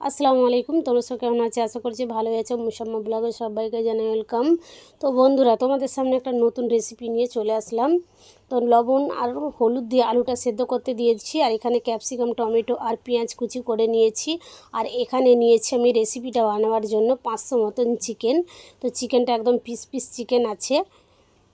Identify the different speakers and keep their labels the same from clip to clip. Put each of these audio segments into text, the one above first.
Speaker 1: আসসালামু আলাইকুম। তোমরা সব কেমন আছে? আশা করছি ভালো আছে। মুসাম্মা ব্লগে সবাইকে জানাই ওয়েলকাম। তো বন্ধুরা, তোমাদের সামনে একটা নতুন রেসিপি নিয়ে চলে আসলাম। তো লবণ আর হলুদ দিয়ে আলুটা সেদ্ধ করতে দিয়েছি আর এখানে ক্যাপসিকাম টমেটো আর পেঁয়াজ কুচি করে নিয়েছি। আর এখানে নিয়েছি আমি রেসিপিটা বানাবার জন্য পাঁচশো মতন চিকেন তো চিকেনটা একদম পিস পিস চিকেন আছে।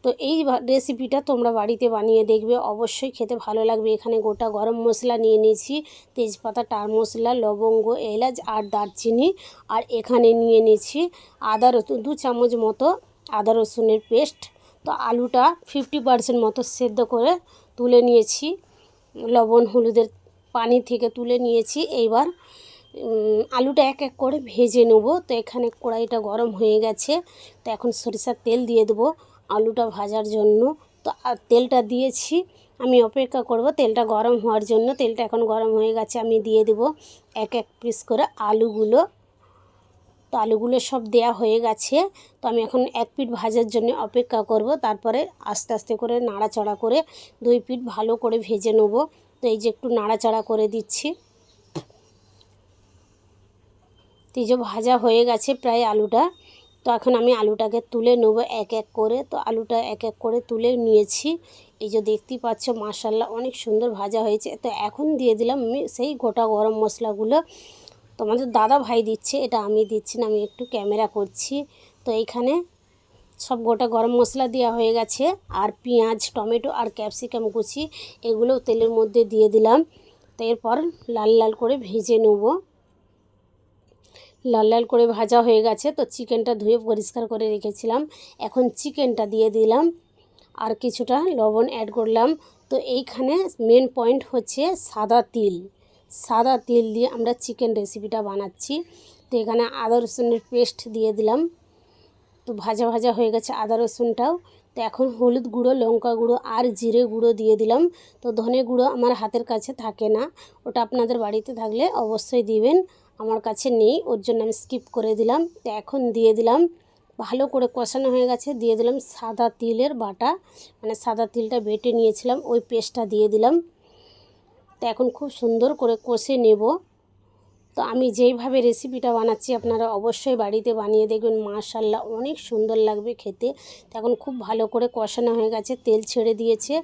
Speaker 1: তো এই রেসিপিটা তোমরা বাড়িতে বানিয়ে দেখবে। অবশ্যই খেতে ভালো লাগবে। এখানে গোটা গরম মশলা নিয়ে নিয়েছি। তেজপাতা, টার মশলা, লবঙ্গ, এলাচ আর দারচিনি। আর এখানে নিয়ে নিয়েছি আদা রসুন, দু চামচ মতো আদা রসুনের পেস্ট। তো আলুটা ফিফটি পারসেন্ট মতো সেদ্ধ করে তুলে নিয়েছি। লবণ, হলুদের পানি থেকে তুলে নিয়েছি। এইবার আলুটা এক এক করে ভেজে নেব। তো এখানে কড়াইটা গরম হয়ে গেছে। তো এখন সরিষার তেল দিয়ে দেবো। আলুটা ভাজার জন্য। তো তেলটা দিয়েছি। আমি অপেক্ষা করব তেলটা গরম হওয়ার জন্য। তেলটা এখন গরম হয়ে গেছে, আমি দিয়ে দেব এক এক পিস করে আলুগুলো। তো আলুগুলো সব দেয়া হয়ে গেছে। তো আমি এখন এক পিঠ ভাজার জন্য অপেক্ষা করব। তারপরে আস্তে আস্তে করে নাড়াচাড়া করে দুই পিঠ ভালো করে ভেজে নেব। তো এই যে একটু নাড়াচাড়া করে দিচ্ছি। তো ভাজা হয়ে গেছে প্রায় আলুটা। তো এখন আমি আলুটাকে তুলে নেব এক এক করে। তো আলুটা এক এক করে তুলে নিয়েছি। এই যে দেখতেই পাচ্ছ মাসাল্লাহ অনেক সুন্দর ভাজা হয়েছে। তো এখন দিয়ে দিলাম আমি সেই গোটা গরম মশলাগুলো। তোমাদের দাদা ভাই দিচ্ছে, এটা আমি দিচ্ছি না, আমি একটু ক্যামেরা করছি। তো এইখানে সব গোটা গরম মশলা দেওয়া হয়ে গেছে। আর পেঁয়াজ, টমেটো আর ক্যাপসিকাম কুচি, এগুলো তেলের মধ্যে দিয়ে দিলাম। তো এরপর লাল লাল করে ভেজে নেব। লাল লাল করে ভাজা হয়ে গেছে, তো চিকেনটা ধুয়ে পরিষ্কার করে রেখেছিলাম। এখন চিকেনটা দিয়ে দিলাম আর কিছুটা লবণ অ্যাড করলাম। তো এইখানে মেন পয়েন্ট হচ্ছে সাদা তিল। সাদা তিল দিয়ে আমরা চিকেন রেসিপিটা বানাচ্ছি। তো এখানে আদা রসুনের পেস্ট দিয়ে দিলাম। তো ভাজা ভাজা হয়ে গেছে আদা রসুনটাও। তো এখন হলুদ গুঁড়ো, লঙ্কা গুঁড়ো আর জিরে গুঁড়ো দিয়ে দিলাম। তো ধনে গুঁড়ো আমার হাতের কাছে থাকে না, ওটা আপনাদের বাড়িতে থাকলে অবশ্যই দিবেন। আমার কাছে নেই, ওর জন্য আমি স্কিপ করে দিলাম। তো এখন দিয়ে দিলাম। ভালো করে কষানো হয়ে গেছে, দিয়ে দিলাম সাদা তিলের বাটা। মানে সাদা তিলটা বেটে নিয়েছিলাম, ওই পেস্টটা দিয়ে দিলাম। তো এখন খুব সুন্দর করে কষে নেব। তো আমি যেইভাবে রেসিপিটা বানাচ্ছি, আপনারা অবশ্যই বাড়িতে বানিয়ে দেখবেন মাশাল্লাহ অনেক সুন্দর লাগবে খেতে। তো এখন খুব ভালো করে কষানো হয়ে গেছে, তেল ছেড়ে দিয়েছে।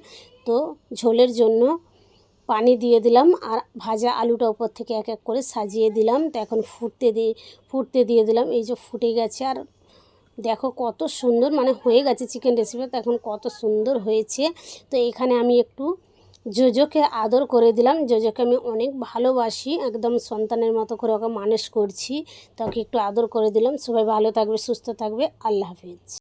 Speaker 1: তো ঝোলের জন্য পানি দিয়ে দিলাম আর ভাজা আলুটা ওপর থেকে এক এক করে সাজিয়ে দিলাম। তো এখন ফুটতে দিয়ে ফুটতে দিয়ে দিলাম। এই যে ফুটে গেছে আর দেখো কত সুন্দর মানে হয়ে গেছে চিকেন রেসিপি তো এখন কত সুন্দর হয়েছে। তো এখানে আমি একটু জোজোকে আদর করে দিলাম। জোজোকে আমি অনেক ভালোবাসি, একদম সন্তানের মতো করে ওকে মানুষ করছি। তাকে একটু আদর করে দিলাম। সবাই ভালো থাকবে, সুস্থ থাকবে। আল্লাহ হাফিজ।